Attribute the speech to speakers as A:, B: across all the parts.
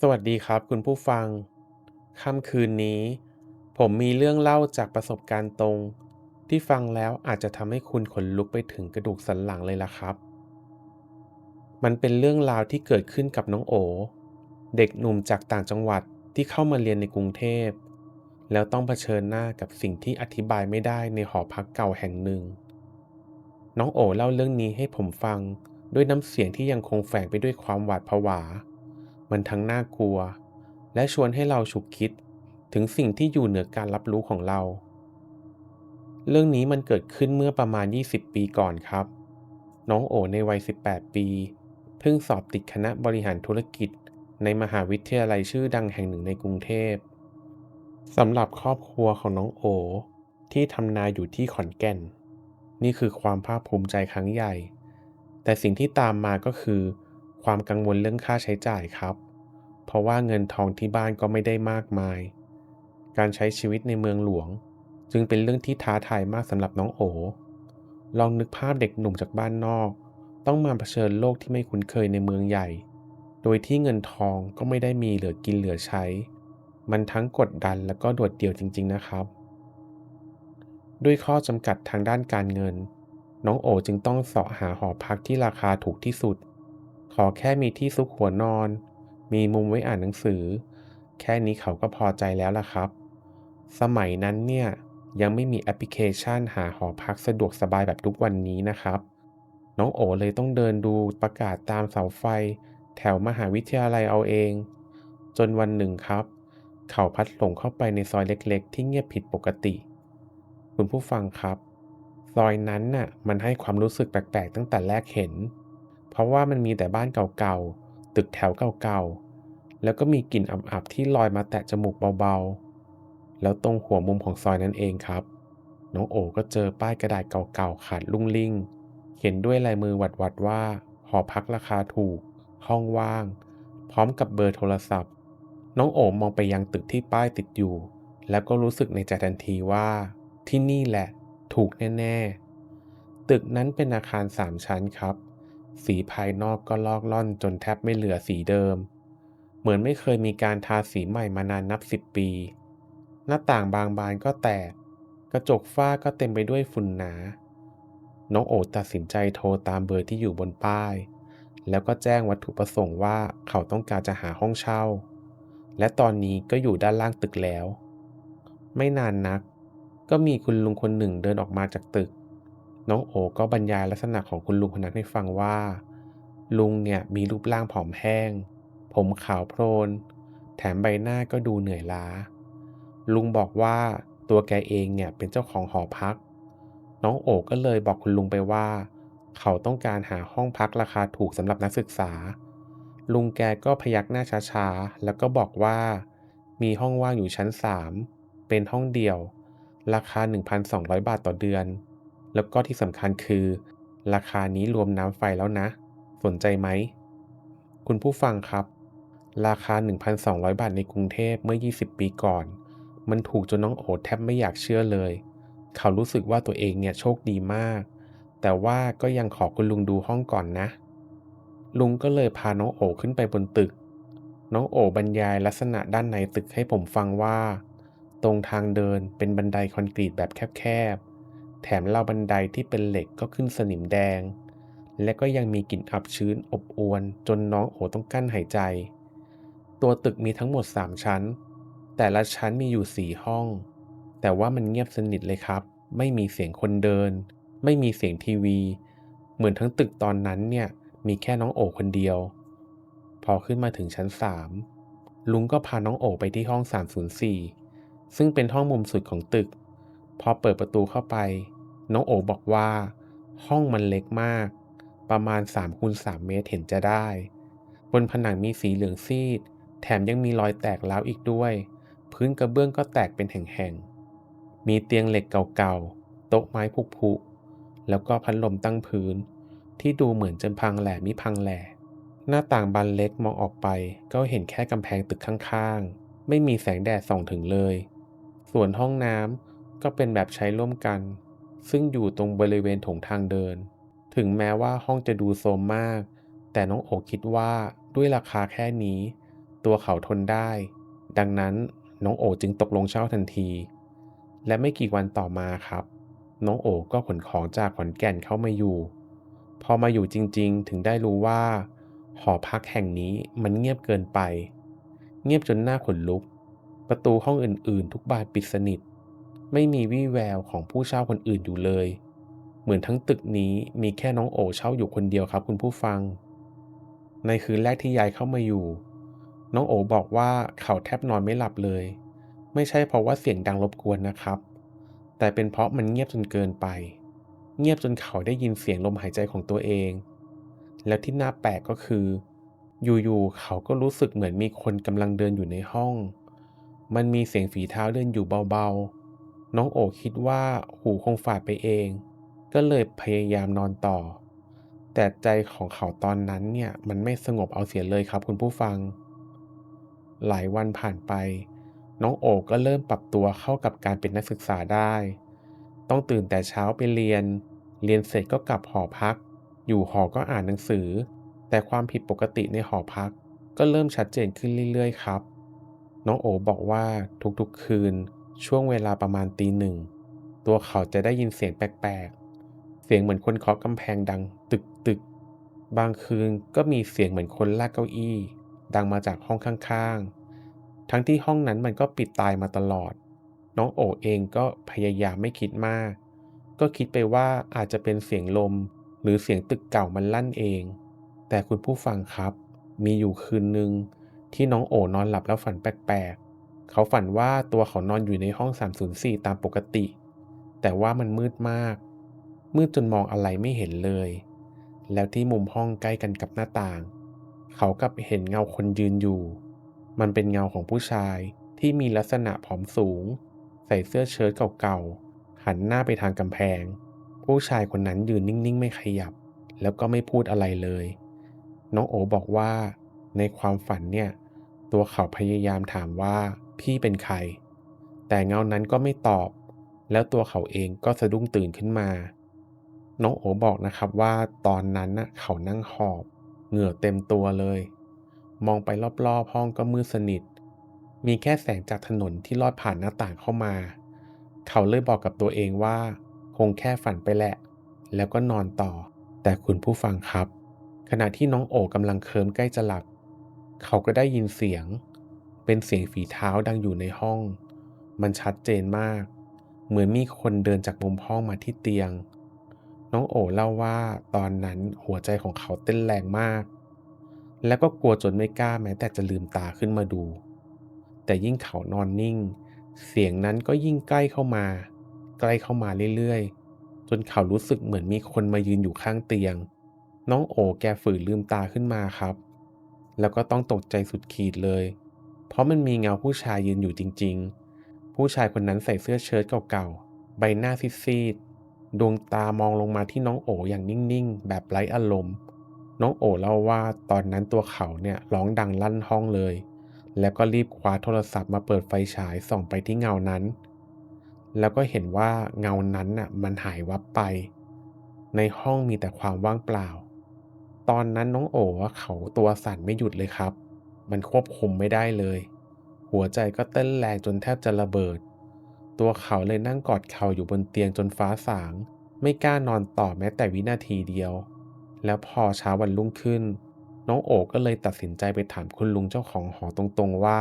A: สวัสดีครับคุณผู้ฟัง ค่ำคืนนี้ ผมมีเรื่องเล่าจากประสบการณ์ตรง ที่ฟังแล้วอาจจะทำให้คุณขนลุกไปถึงกระดูกสันหลังเลยล่ะครับ มันเป็นเรื่องราวที่เกิดขึ้นกับน้องโอ เด็กหนุ่มจากต่างจังหวัดที่เข้ามาเรียนในกรุงเทพ แล้วต้องเผชิญหน้ากับสิ่งที่อธิบายไม่ได้ในหอพักเก่าแห่งหนึ่ง น้องโอเล่าเรื่องนี้ให้ผมฟังด้วยน้ำเสียงที่ยังคงแฝงไปด้วยความหวาดผวา มันทั้งน่ากลัว และชวนให้เราฉุกคิดถึงสิ่งที่อยู่เหนือการรับรู้ของเรา เรื่องนี้มันเกิดขึ้นเมื่อประมาณ 20 ปีก่อนครับ น้องโอในวัย 18 ปี เพิ่งสอบติดคณะบริหารธุรกิจ ในมหาวิทยาลัยชื่อดังแห่งหนึ่งในกรุงเทพสำหรับครอบครัวของน้องโอ ที่ทำนาอยู่ที่ขอนแก่น นี่คือความภาคภูมิใจครั้งใหญ่ แต่สิ่งที่ตามมาก็คือ ความกังวลเรื่องค่าใช้จ่ายครับ เพราะว่าเงินทองที่บ้านก็ไม่ได้มากมาย การใช้ชีวิตในเมืองหลวง จึงเป็นเรื่องที่ท้าทายมากสำหรับน้องโอ ลองนึกภาพเด็กหนุ่มจากบ้านนอก ต้องมาเผชิญโลกที่ไม่คุ้นเคยในเมืองใหญ่ โดยที่เงินทองก็ไม่ได้มีเหลือกินเหลือใช้ มันทั้งกดดันและก็โดดเดี่ยวจริง ๆ นะครับด้วยข้อจำกัดทางด้านการเงิน น้องโอจึงต้องเสาะหาหอพักที่ราคาถูกที่สุด ขอแค่มีที่ซุกหัวนอน มีมุมไว้อ่านหนังสือ แค่นี้เขาก็พอใจแล้วล่ะครับ สมัยนั้นเนี่ยยังไม่มีแอปพลิเคชันหาหอพักสะดวกสบายแบบทุกวันนี้นะครับ น้องโอเลยต้องเดินดูประกาศตามเสาไฟ แถวมหาวิทยาลัยเอาเอง จนวันหนึ่งครับ เขาพัดหลงเข้าไปในซอยเล็กๆ ที่เงียบผิดปกติ คุณผู้ฟังครับ ซอยนั้นน่ะมันให้ความรู้สึกแปลกๆตั้งแต่แรกเห็น เพราะว่ามันมีแต่บ้านเก่าๆ ตึกแถวเก่าๆ แล้วก็มีกลิ่นอับๆที่ลอยมาแตะจมูกเบาๆ แล้วตรงหัวมุมของซอยนั้นเองครับ น้องโอก็เจอป้ายกระดาษเก่าๆ ขาดลุ่งลิ่ง เขียนด้วยลายมือหวัดๆว่า หอพักราคาถูก ห้องว่าง พร้อมกับเบอร์โทรศัพท์ น้องโอมองไปยังตึกที่ป้ายติดอยู่ แล้วก็รู้สึกในใจทันทีว่า ที่นี่แหละ ถูกแน่ๆ ตึกนั้นเป็นอาคารสามชั้นครับ สีภายนอกก็ลอกล่อนจนแทบไม่เหลือสีเดิม เหมือนไม่เคยมีการทาสีใหม่มานานนับสิบปี หน้าต่างบางบานก็แตก กระจกฝ้าก็เต็มไปด้วยฝุ่นหนา น้องโอตัดสินใจโทรตามเบอร์ที่อยู่บนป้าย แล้วก็แจ้งวัตถุประสงค์ว่าเขาต้องการจะหาห้องเช่า และตอนนี้ก็อยู่ด้านล่างตึกแล้ว ไม่นานนัก ก็มีคุณลุงคนหนึ่งเดินออกมาจากตึก น้องโอก็บรรยายลักษณะของคุณลุงคนนั้นให้ฟังว่า ลุงเนี่ยมีรูปร่างผอมแห้ง ผมขาวโพลน แถมใบหน้าก็ดูเหนื่อยล้า ลุงบอกว่าตัวแกเองเนี่ยเป็นเจ้าของหอพัก น้องโอก็เลยบอกคุณลุงไปว่า เขาต้องการหาห้องพักราคาถูกสำหรับนักศึกษา ลุงแกก็พยักหน้าช้าๆ แล้วก็บอกว่า มีห้องว่างอยู่ชั้น 3 เป็นห้องเดี่ยว ราคา 1,200 บาทต่อเดือน แล้วก็ที่สำคัญคือ ราคานี้รวมน้ำไฟแล้วนะ สนใจไหม คุณผู้ฟังครับ ราคา 1,200 บาทในกรุงเทพเมื่อ 20 ปีก่อน มันถูกจนน้องโอแทบไม่อยากเชื่อเลย เขารู้สึกว่าตัวเองเนี่ยโชคดีมาก แต่ว่าก็ยังขอคุณลุงดูห้องก่อนนะ ลุงก็เลยพาน้องโอขึ้นไปบนตึก น้องโอบรรยายลักษณะด้านในตึกให้ผมฟังว่า ตรงทางเดินเป็นบันไดคอนกรีตแบบแคบๆ แถมราวบันไดที่เป็นเหล็กก็ขึ้นสนิมแดง และก็ยังมีกลิ่นอับชื้นอบอวนจนน้องโอต้องกั้นหายใจ ตัวตึกมีทั้งหมด 3 ชั้น แต่ละชั้นมีอยู่ 4 ห้อง แต่ว่ามันเงียบสนิทเลยครับ ไม่มีเสียงคนเดิน ไม่มีเสียงทีวี เหมือนทั้งตึกตอนนั้นเนี่ยมีแค่น้องโอคนเดียว พอขึ้นมาถึงชั้น 3 ลุงก็พาน้องโอไปที่ห้อง 304 ซึ่งเป็นห้องมุมสุดของตึก พอเปิดประตูเข้าไป น้องโอบอกว่า ห้องมันเล็กมาก ประมาณ3คูณ3เมตรเห็นจะได้ บนผนังมีสีเหลืองซีด แถมยังมีรอยแตกร้าวอีกด้วย พื้นกระเบื้องก็แตกเป็นแห่งๆ มีเตียงเหล็กเก่าๆ โต๊ะไม้ผุๆแล้วก็พัดลมตั้งพื้น ที่ดูเหมือนจะพังแหล่มิพังแหล่หน้าต่างบานเล็กมองออกไป ก็เห็นแค่กำแพงตึกข้างๆ ไม่มีแสงแดดส่องถึงเลย ส่วนห้องน้ำก็เป็นแบบใช้ร่วมกัน ซึ่งอยู่ตรงบริเวณถงทางเดิน ถึงแม้ว่าห้องจะดูโทรมมาก แต่น้องโอคิดว่าด้วยราคาแค่นี้ ตัวเขาทนได้ ดังนั้นน้องโอจึงตกลงเช่าทันที และไม่กี่วันต่อมาครับ น้องโอก็ขนของจากขอนแก่นเข้ามาอยู่ พอมาอยู่จริงๆ ถึงได้รู้ว่า หอพักแห่งนี้มันเงียบเกินไป เงียบจนหน้าขนลุก ประตูห้องอื่นๆ ทุกบานปิดสนิท ไม่มีวี่แววของผู้เช่าคนอื่นอยู่เลย เหมือนทั้งตึกนี้มีแค่น้องโอเช่าอยู่คนเดียวครับคุณผู้ฟัง ในคืนแรกที่ยายเข้ามาอยู่ น้องโอบอกว่าเขาแทบนอนไม่หลับเลย ไม่ใช่เพราะว่าเสียงดังรบกวนนะครับ แต่เป็นเพราะมันเงียบจนเกินไป เงียบจนเขาได้ยินเสียงลมหายใจของตัวเอง แล้วที่น่าแปลกก็คือ อยู่ๆเขาก็รู้สึกเหมือนมีคนกำลังเดินอยู่ในห้อง มันมีเสียงฝีเท้าเดินอยู่เบาๆ น้องโอคิดว่าหูคงฝาดไปเอง ก็เลยพยายามนอนต่อ แต่ใจของเขาตอนนั้นเนี่ยมันไม่สงบเอาเสียเลยครับคุณผู้ฟัง หลายวันผ่านไป น้องโอก็เริ่มปรับตัวเข้ากับการเป็นนักศึกษาได้ ต้องตื่นแต่เช้าไปเรียน เรียนเสร็จก็กลับหอพัก อยู่หอก็อ่านหนังสือ แต่ความผิดปกติในหอพัก ก็เริ่มชัดเจนขึ้นเรื่อยๆ ครับ น้องโอบอกว่าทุกๆคืน ช่วงเวลาประมาณตีหนึ่ง ตัวเขาจะได้ยินเสียงแปลกๆ เสียงเหมือนคนเคาะกำแพงดังตึกตึกๆบางคืนก็มีเสียงเหมือนคนลากเก้าอี้ ดังมาจากห้องข้างๆ ทั้งที่ห้องนั้นมันก็ปิดตายมาตลอด น้องโอเองก็พยายามไม่คิดมาก ก็คิดไปว่าอาจจะเป็นเสียงลม หรือเสียงตึกเก่ามันลั่นเอง แต่คุณผู้ฟังครับ มีอยู่คืนหนึ่งที่น้องโอนอนหลับแล้วฝันแปลก เขาฝันว่าตัวเขานอนอยู่ในห้อง 304 ตามปกติ แต่ว่ามันมืดมาก มืดจนมองอะไรไม่เห็นเลย แล้วที่มุมห้องใกล้กันกับหน้าต่าง เขากับเห็นเงาคนยืนอยู่ มันเป็นเงาของผู้ชายที่มีลักษณะผอมสูง ใส่เสื้อเชิ้ตเก่าๆ หันหน้าไปทางกำแพง ผู้ชายคนนั้นยืนนิ่งๆ ไม่ขยับ แล้วก็ไม่พูดอะไรเลย น้องโอบอกว่า ในความฝันเนี่ย ตัวเขาพยายามถามว่าพี่เป็นใคร แต่เงานั้นก็ไม่ตอบ แล้วตัวเขาเองก็สะดุ้งตื่นขึ้นมา น้องโอบอกนะครับว่าตอนนั้นน่ะเขานั่งหอบ เหงื่อเต็มตัวเลย มองไปรอบๆห้องก็มืดสนิท มีแค่แสงจากถนนที่ลอดผ่านหน้าต่างเข้ามา เขาเลยบอกกับตัวเองว่า คงแค่ฝันไปแหละ แล้วก็นอนต่อ แต่คุณผู้ฟังครับ ขณะที่น้องโอกำลังเคิมใกล้จะหลับ เขาก็ได้ยินเสียง เป็นเสียงฝีเท้าดังอยู่ในห้อง มันชัดเจนมาก เหมือนมีคนเดินจากมุมห้องมาที่เตียง น้องโอเล่าว่าตอนนั้นหัวใจของเขาเต้นแรงมาก แล้วก็กลัวจนไม่กล้าแม้แต่จะลืมตาขึ้นมาดู แต่ยิ่งเขานอนนิ่ง เสียงนั้นก็ยิ่งใกล้เข้ามา ใกล้เข้ามาเรื่อยๆ จนเขารู้สึกเหมือนมีคนมายืนอยู่ข้างเตียง น้องโอแกฝืนลืมตาขึ้นมาครับ แล้วก็ต้องตกใจสุดขีดเลย เพราะมันมีเงาผู้ชายยืนอยู่จริง ๆ ผู้ชายคนนั้นใส่เสื้อเชิ้ตเก่าๆ ใบหน้าซีดๆ ดวงตามองลงมาที่น้องโออย่างนิ่งๆ แบบไร้อารมณ์ น้องโอเล่าว่าตอนนั้นตัวเขาเนี่ยร้องดังลั่นห้องเลย แล้วก็รีบคว้าโทรศัพท์มาเปิดไฟฉายส่องไปที่เงานั้น แล้วก็เห็นว่าเงานั้นน่ะมันหายวับไป ในห้องมีแต่ความว่างเปล่า ตอนนั้นน้องโอว่าเขาตัวสั่นไม่หยุดเลยครับ มันควบคุมไม่ได้เลย หัวใจก็เต้นแรงจนแทบจะระเบิด ตัวเขาเลยนั่งกอดเข่าอยู่บนเตียงจนฟ้าสาง ไม่กล้านอนต่อแม้แต่วินาทีเดียว แล้วพอเช้าวันรุ่งขึ้น น้องโอ๋ก็เลยตัดสินใจไปถามคุณลุงเจ้าของหอตรงๆว่า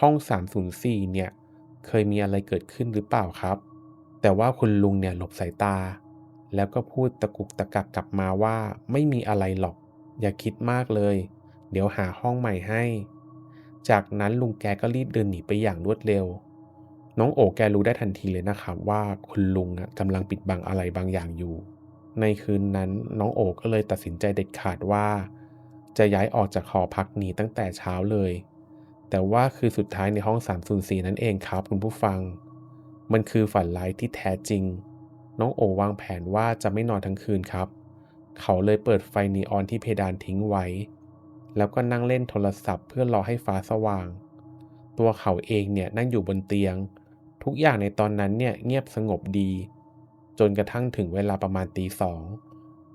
A: ห้อง 304 เนี่ย เคยมีอะไรเกิดขึ้นหรือเปล่าครับ แต่ว่าคุณลุงเนี่ยหลบสายตา แล้วก็พูดตะกุกตะกักกลับมาว่าไม่มีอะไรหรอก อย่าคิดมากเลย เดี๋ยวหาห้องใหม่ให้ จากนั้นลุงแกก็รีบเดินหนีไปอย่างรวดเร็ว น้องโอแกรู้ได้ทันทีเลยนะครับว่าคุณลุงกำลังปิดบังอะไรบางอย่างอยู่ ในคืนนั้นน้องโอก็เลยตัดสินใจเด็ดขาดว่า จะย้ายออกจากหอพักนี้ตั้งแต่เช้าเลย แต่ว่าคือสุดท้ายในห้อง304นั่นเองครับคุณผู้ฟัง มันคือฝันร้ายที่แท้จริง น้องโอวางแผนว่าจะไม่นอนทั้งคืนครับ เขาเลยเปิดไฟนีออนที่เพดานทิ้งไว้ แล้วก็นั่งเล่นโทรศัพท์เพื่อรอให้ฟ้าสว่าง ตัวเขาเองเนี่ยนั่งอยู่บนเตียง ทุกอย่างในตอนนั้นเนี่ยเงียบสงบดี จนกระทั่งถึงเวลาประมาณตีสอง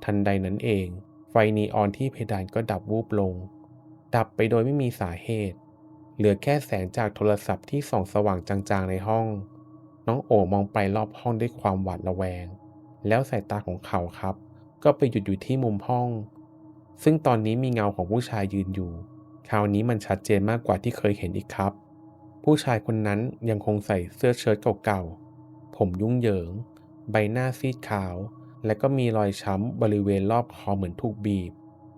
A: ทันใดนั้นเอง ไฟนีออนที่เพดานก็ดับวูบลง ดับไปโดยไม่มีสาเหตุ เหลือแค่แสงจากโทรศัพท์ที่ส่องสว่างจางๆในห้อง น้องโอมองไปรอบห้องด้วยความหวาดระแวง แล้วสายตาของเขาครับ ก็ไปหยุดอยู่ที่มุมห้อง ซึ่งตอนนี้มีเงาของผู้ชายยืนอยู่ คราวนี้มันชัดเจนมากกว่าที่เคยเห็นอีกครับ ผู้ชายคนนั้นยังคงใส่เสื้อเชิ้ตเก่าๆ ผมยุ่งเหยิง ใบหน้าซีดขาว และก็มีรอยช้ำบริเวณรอบคอเหมือนถูกบีบ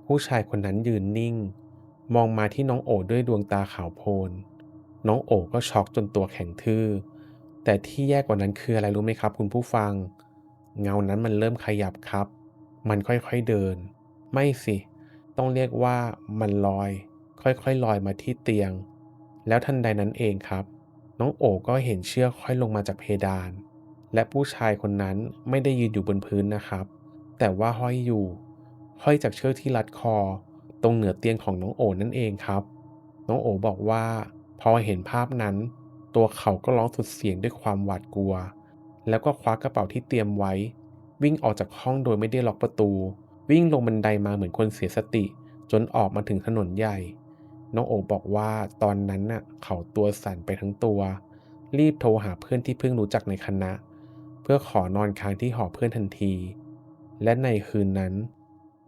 A: ผู้ชายคนนั้นยืนนิ่ง มองมาที่น้องโอด้วยดวงตาขาวโพลนน้องโอก็ช็อกจนตัวแข็งทื่อ แต่ที่แย่กว่านั้นคืออะไรรู้ไหมครับ คุณผู้ฟัง เงานั้นมันเริ่มขยับครับ มันค่อยๆเดิน ไม่สิ ต้องเรียกว่ามันลอย ค่อยๆลอยมาที่เตียง แล้วทันใดนั้นเองครับ น้องโอก็เห็นเชือกค่อยลงมาจากเพดาน และผู้ชายคนนั้นไม่ได้ยืนอยู่บนพื้นนะครับ แต่ว่าห้อยอยู่ ห้อยจากเชือกที่รัดคอ ตรงเหนือเตียงของน้องโอนั่นเองครับ น้องโอบอกว่า พอเห็นภาพนั้น ตัวเขาก็ร้องสุดเสียงด้วยความหวาดกลัว แล้วก็คว้ากระเป๋าที่เตรียมไว้ วิ่งออกจากห้องโดยไม่ได้ล็อกประตู วิ่งลงบันไดมาเหมือนคนเสียสติ จนออกมาถึงถนนใหญ่ น้องโอบอกว่าตอนนั้นน่ะเขาตัวสั่นไปทั้งตัว รีบโทรหาเพื่อนที่เพิ่งรู้จักในคณะ เพื่อขอนอนค้างที่หอเพื่อนทันที และในคืนนั้น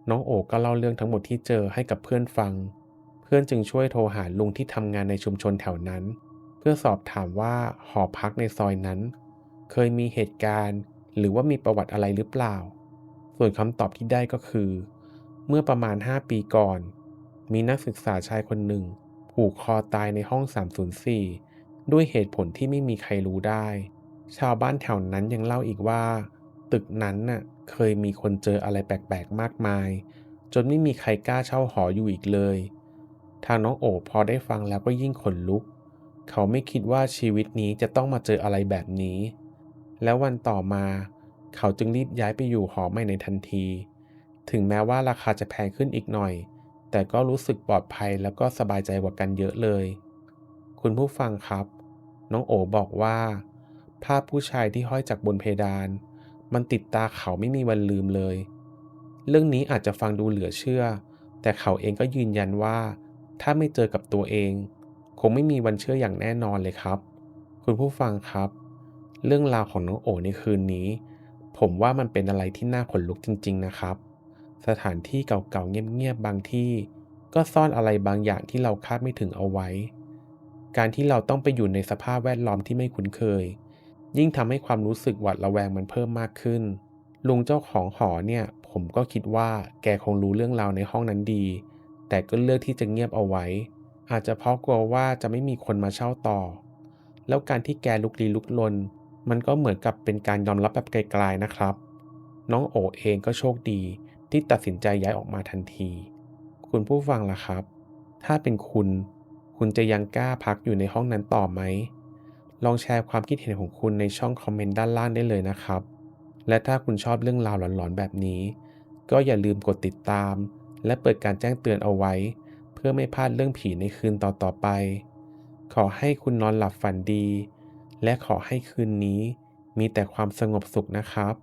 A: น้องโอก็เล่าเรื่องทั้งหมดที่เจอให้กับเพื่อนฟัง เพื่อนจึงช่วยโทรหาลุงที่ทำงานในชุมชนแถวนั้น พื่อสอบถามว่าหอพักในซอยนั้น เคยมีเหตุการณ์ หรือว่ามีประวัติอะไรหรือเปล่า ส่วนคำตอบที่ได้ก็คือ เมื่อประมาณ 5 ปีก่อน มีนักศึกษาชายคนหนึ่ง ผูกคอตายในห้อง 304 ด้วยเหตุผลที่ไม่มีใครรู้ได้ ชาวบ้านแถวนั้นยังเล่าอีกว่า ตึกนั้นน่ะเคยมีคนเจออะไรแปลกๆมากมาย จนไม่มีใครกล้าเช่าหออยู่อีกเลย ทางน้องโอพอได้ฟังแล้วก็ยิ่งขนลุก เขาไม่คิดว่าชีวิตนี้จะต้องมาเจออะไรแบบนี้ แล้ววันต่อมา เขาจึงรีบย้ายไปอยู่หอใหม่ในทันที ถึงแม้ว่าราคาจะแพงขึ้นอีกหน่อย แต่ก็รู้สึกปลอดภัยแล้วก็สบายใจกว่ากันเยอะเลย คุณผู้ฟังครับ น้องโอบอกว่า ภาพผู้ชายที่ห้อยจากบนเพดาน มันติดตาเขาไม่มีวันลืมเลย เรื่องนี้อาจจะฟังดูเหลือเชื่อ แต่เขาเองก็ยืนยันว่า ถ้าไม่เจอกับตัวเอง คงไม่มีวันเชื่ออย่างแน่นอนเลยครับ คุณผู้ฟังครับ เรื่องราวของน้องโอในคืนนี้ ผมว่ามันเป็นอะไรที่น่าขนลุกจริง ๆ นะครับ สถานที่เก่าๆเงียบๆบางที่ ก็ซ่อนอะไรบางอย่างที่เราคาดไม่ถึงเอาไว้ การที่เราต้องไปอยู่ในสภาพแวดล้อมที่ไม่คุ้นเคย ยิ่งทำให้ความรู้สึกหวาดระแวงมันเพิ่มมากขึ้นลุงเจ้าของหอเนี่ย ผมก็คิดว่าแกคงรู้เรื่องราวในห้องนั้นดี แต่ก็เลือกที่จะเงียบเอาไว้ อาจจะเพราะกลัวว่าจะไม่มีคนมาเช่าต่อ แล้วการที่แกลุกลี้ลุกลน มันก็เหมือนกับเป็นการยอมรับแบบไกลๆนะครับ น้องโอเองก็โชคดีที่ตัดสินใจย้ายออกมาทันที คุณผู้ฟังล่ะครับ ถ้าเป็นคุณ คุณจะยังกล้าพักอยู่ในห้องนั้นต่อไหม ลองแชร์ความคิดเห็นของคุณในช่องคอมเมนต์ด้านล่างได้เลยนะครับ และถ้าคุณชอบเรื่องราวหลอนๆแบบนี้ ก็อย่าลืมกดติดตาม และเปิดการแจ้งเตือนเอาไว้ เพื่อไม่พลาดเรื่องผีในคืนต่อๆไป ขอให้คุณนอนหลับฝันดี และขอให้คืนนี้มีแต่ความสงบสุขนะครับ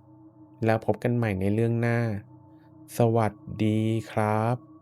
A: แล้วพบกันใหม่ในเรื่องหน้า สวัสดีครับ